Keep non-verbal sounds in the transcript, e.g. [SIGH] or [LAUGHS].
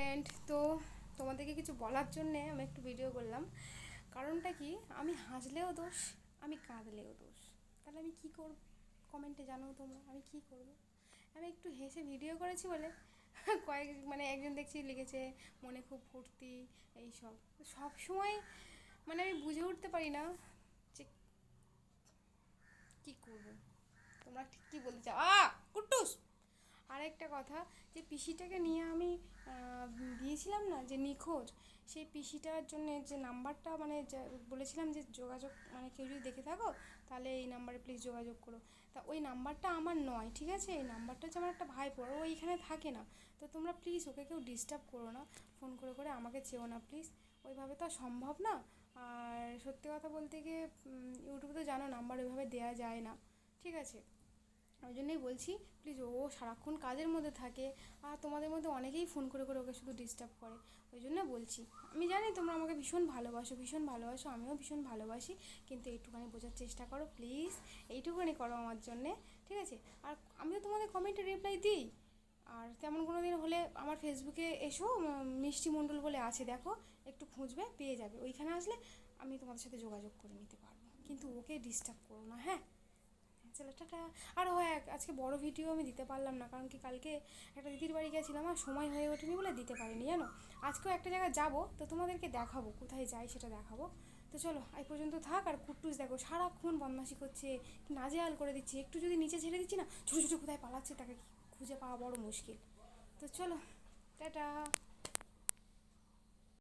Friend তো তোমাদেরকে কিছু বলার জন্যে আমি একটু ভিডিও করলাম। কারণটা কি? আমি হাসলেও দোষ, আমি কাঁদলেও দোষ। তাহলে আমি কি করব? কমেন্টে জানো তোমরা, আমি কি করব? আমি একটু হেসে ভিডিও করেছি বলে [LAUGHS] কয়েক মানে একজন দেখছি লিখেছে, মনে খুব ফুর্তি এইসব। সব সময় মানে আমি বুঝে উঠতে পারি না যে কী করব। তোমরা ঠিক কী বলতে চাও? আ কুট্টুস! আরেকটা কথা, যে পিসিটাকে নিয়ে আমি দিয়েছিলাম না যে নিখোঁজ? সেই পিসিটার জন্য যে নাম্বারটা মানে বলেছিলাম যে যোগাযোগ মানে কেউ যদি দেখে থাকো, তাহলে এই নাম্বারে প্লিজ যোগাযোগ করো। তা ওই নাম্বারটা আমার নয়, ঠিক আছে? এই নাম্বারটা হচ্ছে আমার একটা ভাই পড়ো ও এইখানে থাকে না। তো তোমরা প্লিজ ওকে কেউ ডিস্টার্ব করো না। ফোন করে করে আমাকে চেও না প্লিজ ওইভাবে তো সম্ভব না। আর সত্যি কথা বলতে গিয়ে ইউটিউবে তো জানো নাম্বার ওইভাবে দেওয়া যায় না। ঠিক আছে? ওই জন্যই বলছি প্লিজ ও সারাক্ষণ কাজের মধ্যে থাকে, আর তোমাদের মধ্যে অনেকেই ফোন করে করে ওকে শুধু ডিস্টার্ব করে। ওই জন্য বলছি। আমি জানি তোমরা আমাকে ভীষণ ভালোবাসো ভীষণ ভালোবাসো, আমিও ভীষণ ভালোবাসি, কিন্তু একটুখানি বোঝার চেষ্টা করো প্লিজ এইটুখানি করো আমার জন্যে, ঠিক আছে? আর আমিও তোমাদের কমেন্টে রিপ্লাই দিই। আর তেমন কোনো দিন হলে আমার ফেসবুকে এসো মিষ্টি মণ্ডল বলে আছে, দেখো, একটু খুঁজবে, পেয়ে যাবে। ওইখানে আসলে আমি তোমাদের সাথে যোগাযোগ করে নিতে পারব। কিন্তু ওকে ডিস্টার্ব করো না হ্যাঁ? চলো টাটা আর হয়, আজকে বড় ভিডিও আমি দিতে পারলাম না, কারণ কি কালকে একটা দিদির বাড়ি গেছিলাম আর সময় হয়ে ওঠেনি বলে দিতে পারিনি, জানো? আজকেও একটা জায়গায় যাব, তো তোমাদেরকে দেখাবো, কোথায় যাই সেটা দেখাবো। তো চলো, এই পর্যন্ত থাক আর কুট্টুস দেখো, সারাক্ষণ বদমাশি করছে নাজেহাল করে দিচ্ছে, একটু যদি নিচে ছেড়ে দিচ্ছি না, ছোটো ছোটো কোথায় পালাচ্ছে তাকে খুঁজে পাওয়া বড় মুশকিল। তো চলো, টাটা।